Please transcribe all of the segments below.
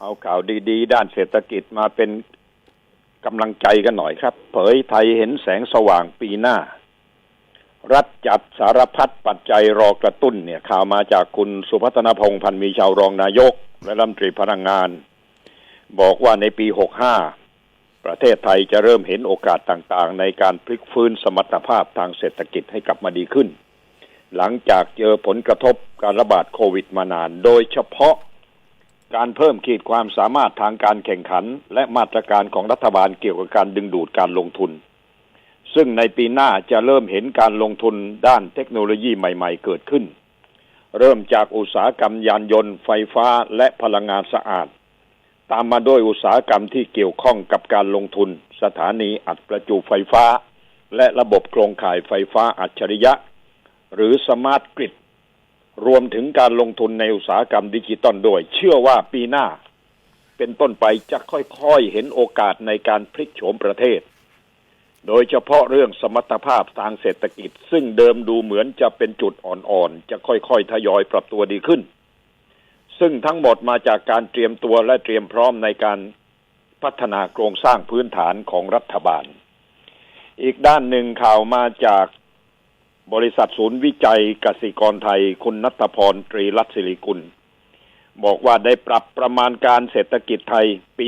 เอาข่าวดี ๆ ด้านเศรษฐกิจมาเป็นกำลังใจกันหน่อยครับ เผยไทยเห็นแสงสว่างปีหน้า รัฐจัดสารพัดปัจจัยรอกระตุ้นเนี่ย ข่าวมาจากคุณสุพัฒนพงษ์พันธ์มีชาวรองนายก และรัฐมนตรีพลังงาน บอกว่าในปี65ประเทศไทยจะเริ่มเห็นโอกาสต่างๆ ในการพลิกฟื้นสมรรถภาพทางเศรษฐกิจให้กลับมาดีขึ้น หลังจากเจอผลกระทบการระบาดโควิดมานาน โดยเฉพาะ การเพิ่มขีดความสามารถทางการแข่งขัน และมาตรการของรัฐบาลเกี่ยวกับการดึงดูดการลงทุน ซึ่งในปีหน้าจะเริ่มเห็นการลงทุนด้านเทคโนโลยีใหม่ ๆ เกิดขึ้น เริ่มจากอุตสาหกรรมยานยนต์ไฟฟ้าและพลังงานสะอาด ตามมาด้วยอุตสาหกรรมที่เกี่ยวข้องกับการลงทุน สถานีอัดประจุไฟฟ้า และระบบโครงข่ายไฟฟ้าอัจฉริยะ หรือสมาร์ทกริด รวมถึงการลงทุนในอุตสาหกรรมดิจิตอลด้วย เชื่อว่าปีหน้า เป็นต้นไปจะค่อยๆ เห็นโอกาสในการพลิกโฉมประเทศ โดยเฉพาะเรื่องสมรรถภาพทางเศรษฐกิจ ซึ่งเดิมดูเหมือนจะเป็นจุดอ่อนๆ จะค่อยๆ ทยอยปรับตัวดีขึ้น ซึ่งทั้งหมดมาจากการเตรียมตัวและเตรียมพร้อมในการพัฒนาโครงสร้างพื้นฐานของรัฐบาล อีกด้านหนึ่งข่าวมาจาก บริษัทศูนย์วิจัยกสิกรไทย คุณนัทพรตรีรัตศิริกุล บอกว่าได้ปรับประมาณการเศรษฐกิจไทยปี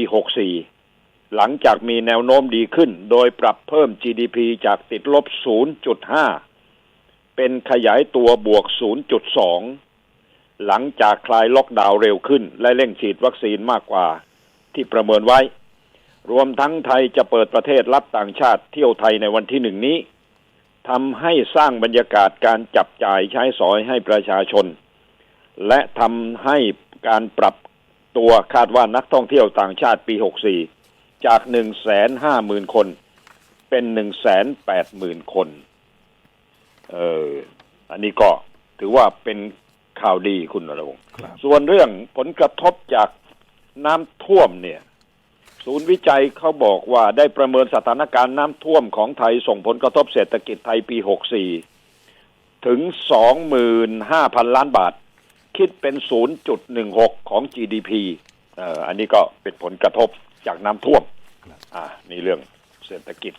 64 หลังจากมีแนวโน้มดีขึ้น โดยปรับเพิ่ม GDP จากติดลบ 0.5 เป็นขยายตัวบวก 0.2 หลังจากคลายล็อกดาวน์เร็วขึ้น และเร่งฉีดวัคซีนมากกว่าที่ประเมินไว้ รวมทั้งไทยจะเปิดประเทศรับต่างชาติเที่ยวไทยในวันที่หนึ่งนี้ ทำให้สร้างบรรยากาศการจับจ่ายใช้สอยให้ประชาชน และทำให้การปรับตัวคาดว่านักท่องเที่ยวต่างชาติปี 64 จาก 1 5 0 0 0 0 คน เป็น 1 8 0 0 0 0 คน เอออันนี้ก็ถือว่าเป็นข่าวดีคุณนรงค์ครับส่วนเรื่องผลกระทบจากน้ำท่วมเนี่ย ศูนย์วิจัยเขาบอกว่าได้ประเมินสถานการณ์น้ำท่วมของไทยส่งผลกระทบเศรษฐกิจไทยปี 64 ถึง 25,000 ล้านบาท คิดเป็น 0.16 ของ GDP เอ่ออันนี้ก็เป็นผลกระทบจากน้ำท่วมครับอ่านี่เรื่องเศรษฐกิจ